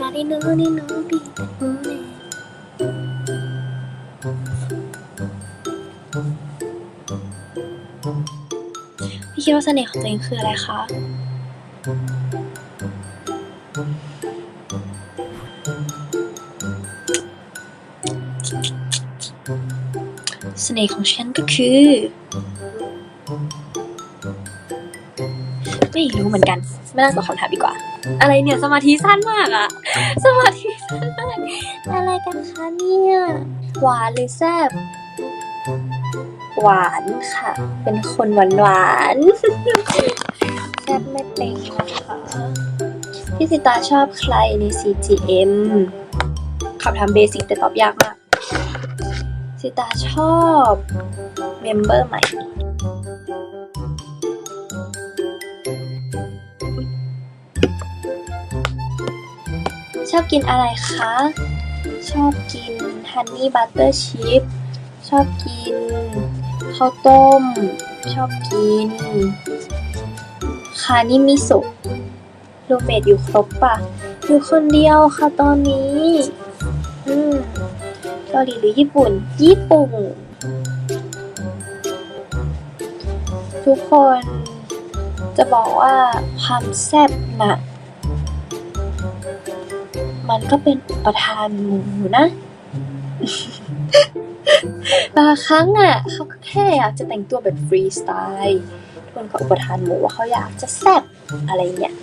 มาดิโนดิโนบิโอเนพี่คิดว่าเสน่ห์ของตัวเองคืออะไรคะ เสน่ห์ของฉันก็คือ ไม่รู้เหมือนกัน ไม่น่าตอบคำถามดีกว่า อะไรเนี่ยสมาธิสั้นมากอะสมาธิสั้นมากอะไรกันคะเนี่ยหวานหรือแซ่บหวานค่ะ เป็นคนหวานหวานแซ่บไม่เป็นนะคะพี่สิตาชอบใครใน CGM คำถามเบสิกแต่ตอบยากมาก สิตาชอบเมมเบอร์ใหม่ ชอบกินอะไรคะ ชอบกินฮันนี่บัตเตอร์ชีสชอบกินข้าวต้ม ชอบกิน คานิมิโซะรูเมทอยู่ครบปะอยู่คนเดียวค่ะตอนนี้ เกาหลีหรือญี่ปุ่น ญี่ปุ่น ทุกคนจะบอกว่าความแซ่บนะมันก็เป็นอุประทานหมูนะบางครั้งอะเขาก็แค่อยากจะแต่งตัวแบบฟรีสไตล์ทุกคนก็อุปทานหมูว่าเขาอยากจะแซ่บอะไรเนี่ย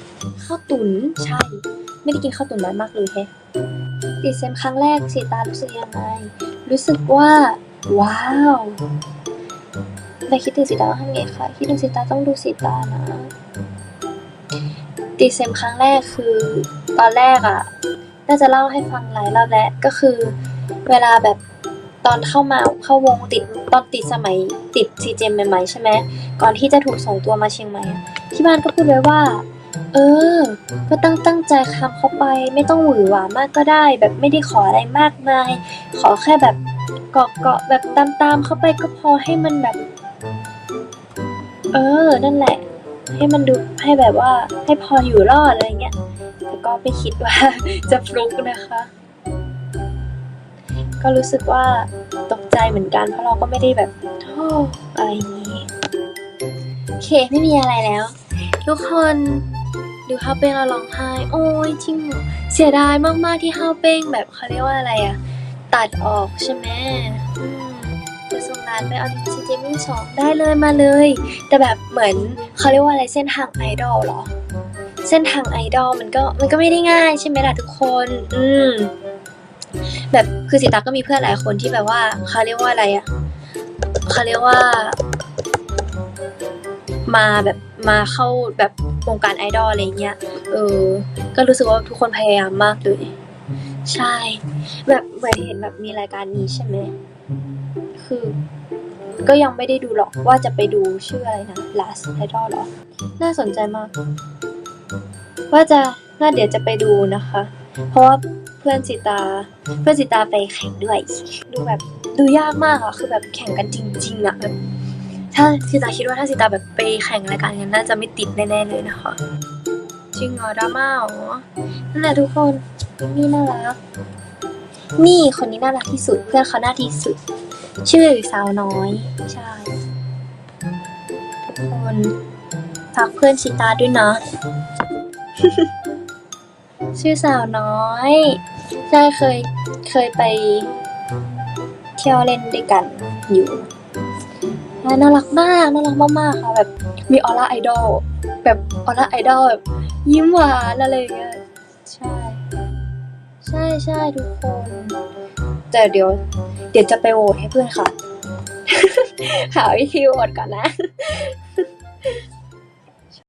ข้าวตุ๋นใช่ ไม่ได้กินข้าวตุ๋นนานมากเลยแฮะ ติดเซมครั้งแรกสีตารู้สึกยังไง รู้สึกว่า ว้าวแต่คิดถึงสีตาต้องทำไงคะคิดถึงสีตาต้องดูสีตานะ ติดเซมครั้งแรกคือ ตอนแรกอะ่ะ น่าจะเล่าให้ฟังหลายรอบแล้วก็คือ เวลาแบบตอนเข้ามาเข้าวงติดตอนติดสมัยติดซีเจมใหม่ๆใช่ไหมก่อนที่จะถูกส่งตัวมาเชียงใหม่ที่บ้านก็พูดไว้ว่า เออ ก็ตั้งตั้งใจคำเข้าไป ไม่ต้องหวือหวามากก็ได้ แบบไม่ได้ขออะไรมากมาย ขอแค่แบบเกาะเกาะแบบตามตามๆเข้าไปก็พอให้มันแบบ เออ นั่นแหละ ให้มันดูให้แบบว่าให้พออยู่รอดอะไรเงี้ยแต่ก็ไม่คิดว่าจะฟลุกนะคะ ก็รู้สึกว่าตกใจเหมือนกัน เพราะเราก็ไม่ได้แบบโอ้อะไรอย่างนี้โอเคไม่มีอะไรแล้ว ทุกคน ดูฮาวเป้งเราร้องไห้ โอ้ยจริงเหรอเสียดายมากๆที่ฮาวเป้งแบบเขาเรียกว่าอะไรอะตัดออกใช่ไหมอืมจะส่งร้านไปเอาซีเจมิ่งสองได้เลยมาเลย แต่แบบเหมือนเขาเรียกว่าอะไรเส้นทางไอดอลเหรอ เส้นทางไอดอลมันก็มันก็ไม่ได้ง่ายใช่ไหมล่ะทุกคน อืมแบบคือสิตาก็มีเพื่อนหลายคนที่แบบว่าเขาเรียกว่าอะไรอะเขาเรียกว่า มาแบบมาเข้าแบบวงการไอดอลอะไรเงี้ย เออ ก็รู้สึกว่าทุกคนพยายามมากเลย ใช่ แบบเหมือนเห็นแบบมีรายการนี้ใช่ไหม คือ ก็ยังไม่ได้ดูหรอกว่าจะไปดูชื่ออะไรนะ last idol หรอ น่าสนใจมาก ว่าจะน่าเดี๋ยวจะไปดูนะคะ เพราะว่าเพื่อนสิตา เพื่อนสิตาไปแข่งด้วย ดูแบบดูยากมากอะคือแบบแข่งกันจริงๆอะแบบ ถ้าสิตาคิดว่าถ้าสิตาแบบไปแข่งรายการกันน่าจะไม่ติดแน่ๆเลยนะคะ จริงเหรอดราม่าเหรอนั่นแหละทุกคนนี่น่ารัก นี่คนนี้น่ารักที่สุดเพื่อนเขาน่าที่สุด ชื่อสาวน้อย ใช่ ทุกคนฝากเพื่อนชิตาด้วยนะชื่อสาวน้อยใช่เคยเคยไปเที่ยวเล่นด้วยกันอยู่ น่ารักมากน่ารักมากๆค่ะแบบมีออร่าไอดอลแบบออร่าไอดอลแบบยิ้มหวานอะไรอย่างเงี้ยใช่ ใช่ใช่ทุกคน แต่เดี๋ยว เดี๋ยวจะไปโหวตให้เพื่อนค่ะ หาวิธีโหวตก่อนนะ